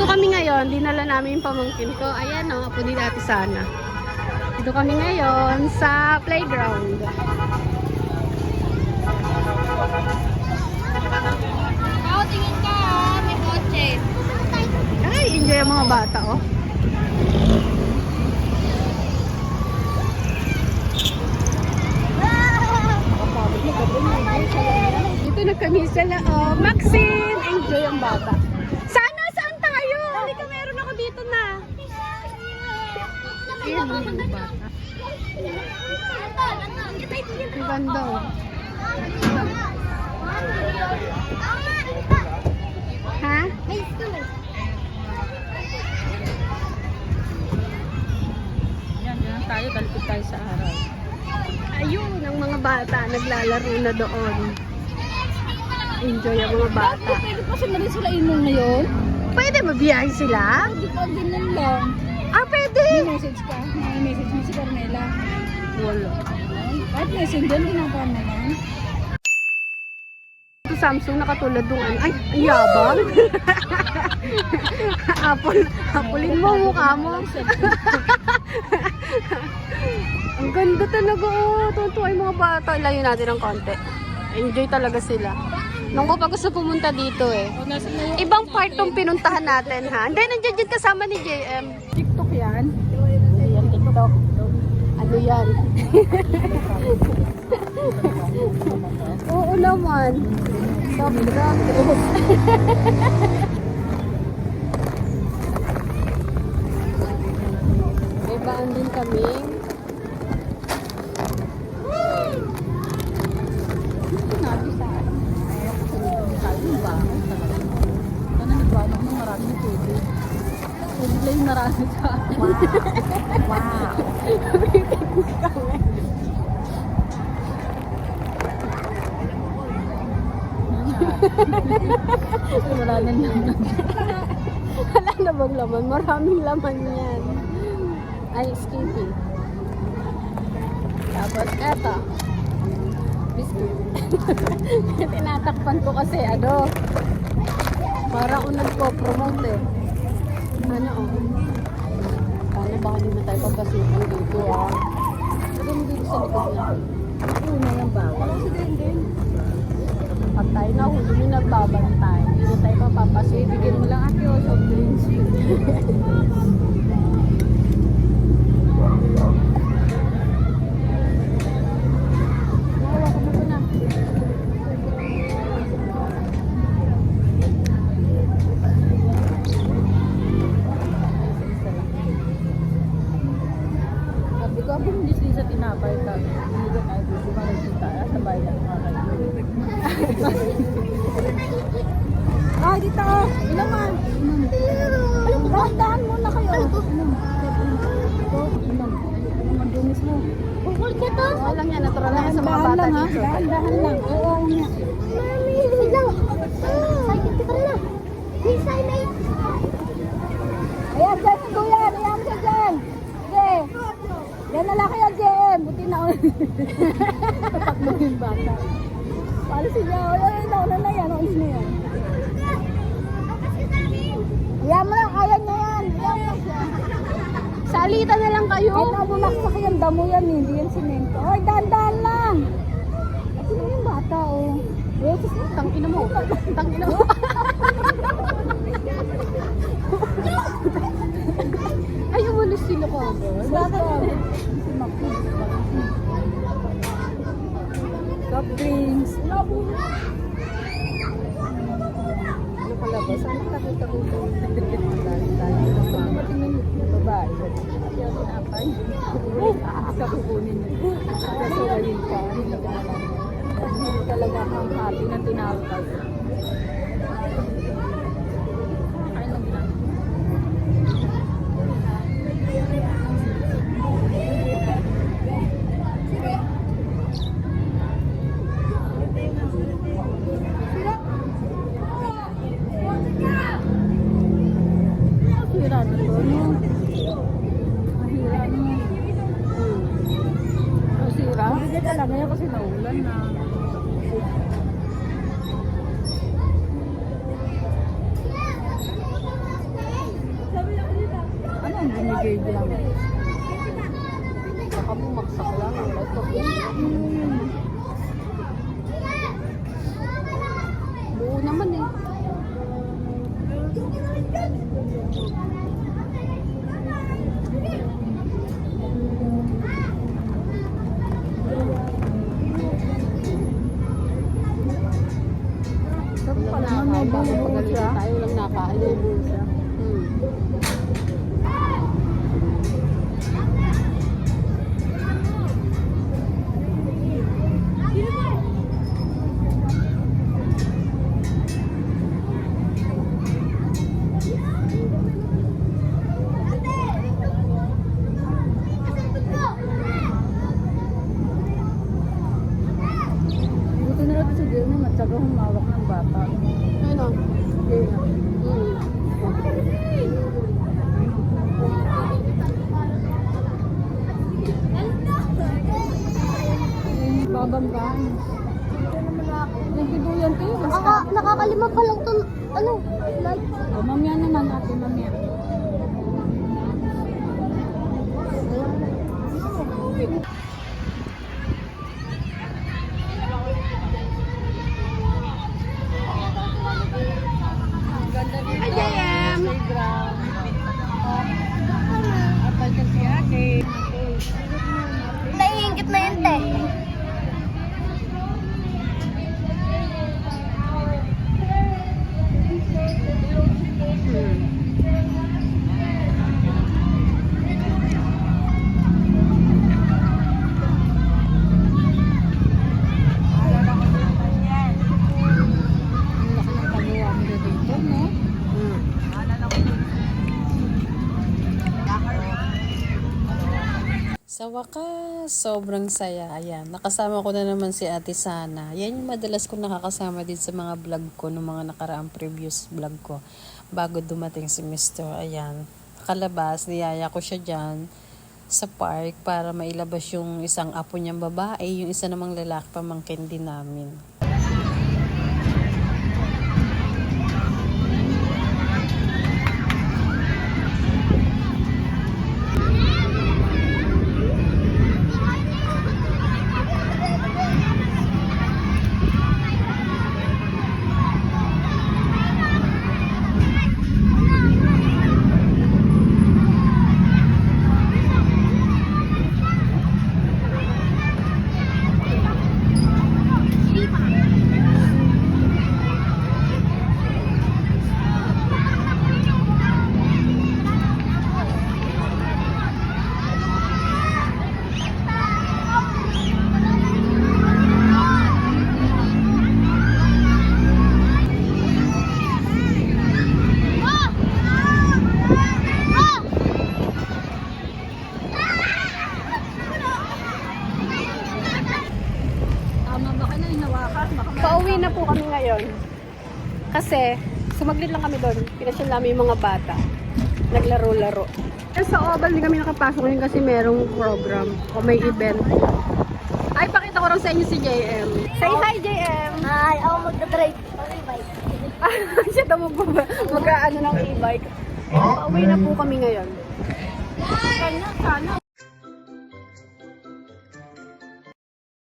Dito kami ngayon, dinala namin yung pamangkin ko. Ayan o, apo ni dati sana. Dito kami ngayon sa playground. Ako, tingin ka ah. May kotse. Ay, enjoy ang mga bata oh. Dito na kami sa loob. Maxine! Enjoy ang bata. Sana, saan tayo? Halika, meron ako dito na. Mga bata. Ang ganda oh. Ha? Yan, yan tayo. Dalpit tayo sa araw. Ayun, ang mga bata naglalaro na doon. Enjoy ang mga bata. Pwede pa sila rin sila inom ngayon? Pwede mabiyahe sila? Hindi pa ganyan lang. Message ka? May message mo si Carmela? Wala. Kahit messenger, ginagawa mo lang. Ito Samsung na katulad nung ano. Ay, ang yabang! Apple, apulin mo mukha mo. ang ganda talaga oh. Tuntua yung mga bata. Ilayo natin ng konti. Enjoy talaga sila. Nung ko pa gusto pumunta dito eh. Ibang part tong pinuntahan natin ha. Hindi, nandiyan dyan kasama ni JM. TikTok yan. Ano yan? Oo naman. Sobra. May baan din kami. Sinabi sa akin. Sabi mo ba? Ano maraming tubig? Tubig lang yung marami sa akin. Wow. Wala na naman. Wala na bang laman? Maraming laman yan. Ay, skippy. Tapos, eto. Biscuit. Tinatakpan ko kasi, ano, para ako nagpo-promote eh. Ano, oh. Paano baka di na tayo papasukan dito, ah. Pero hindi dito sa likod na. Una yung bawal. Kasi din din. Pag tayo nahuli, yung nagbabantay. Hindi na tayo mapapasukan. Bigyan mo lang ate o soft drinks. Na. Sabi ko, abang hindi sa tinapay ka. Hindi ko tayo dito makikita. Ah, Sa bayan mga kaibigan. Ah, dito. Inom man. Inom. Alam, dahan-dahan muna kayo. Inom. Ito, inom. Inom ang dumis mo. Bukol ka to? Oo lang yan, natural lang yan sa mga bata dito. Dahan-dahan lang. Oo nga. Mami, lang. Sakit ka na. Bisa na Ayan, dyan yung duyan. Ayan siya dyan. Sige. Yan na lang JM. Buti na ulit. Takbo yung bata. Paano siya? Ay, nauna na yan. Nauna na yan. Ayan mo lang. Ayan na yan. Ayan mo siya. Salita na lang kayo. Kahit na bumaksak yan, damo yan. Hindi yan simento. Ay, dahan-dahan lang. At sino yung bata, oh. Eh, sus, Tangina mo. Tangina mo. Ay, umalis sila ko. Bata. Si Maki. Soft drinks. Ano palabas? Ano nakita ko ito? Patingin yung babae. Kaya tinapay. Isa kukunin niyo. Kasawayin ka. Hindi ka. Hindi talaga kang happy na tinapay. biglang. Baka bumagsak lang ang laptop. Babanggaan. Nagbiduyan kayo. Naka, nakakalima pa lang to, ano, like, Oh, mamaya naman natin, mamaya. Hi, JM! naiingit na yun, te. Ang laki ng pagawa mo dito, no? Sa wakas, sobrang saya. Ayan, nakasama ko na naman si Ate Sana. Yan yung madalas ko nakakasama din sa mga vlog ko, ng mga nakaraang previous vlog ko. Bago dumating si Mr. Ayan, nakalabas, niyaya ko siya dyan sa park para mailabas yung isang apo niyang babae, yung isa namang lalaki pamangkin din namin. Pauwi na po kami ngayon. Kasi, sumaglit lang kami doon. Pinasyal namin yung mga bata. Naglaro-laro. Eh, sa Oval din kami nakapasok ngayon kasi merong program o may event. Ay, pakita ko rin sa inyo si JM. Say hi, JM! Hi, ako magdadrive. Bye. Siya daw mag, mag ano ng e-bike. Pauwi na po kami ngayon. Kanya, sana,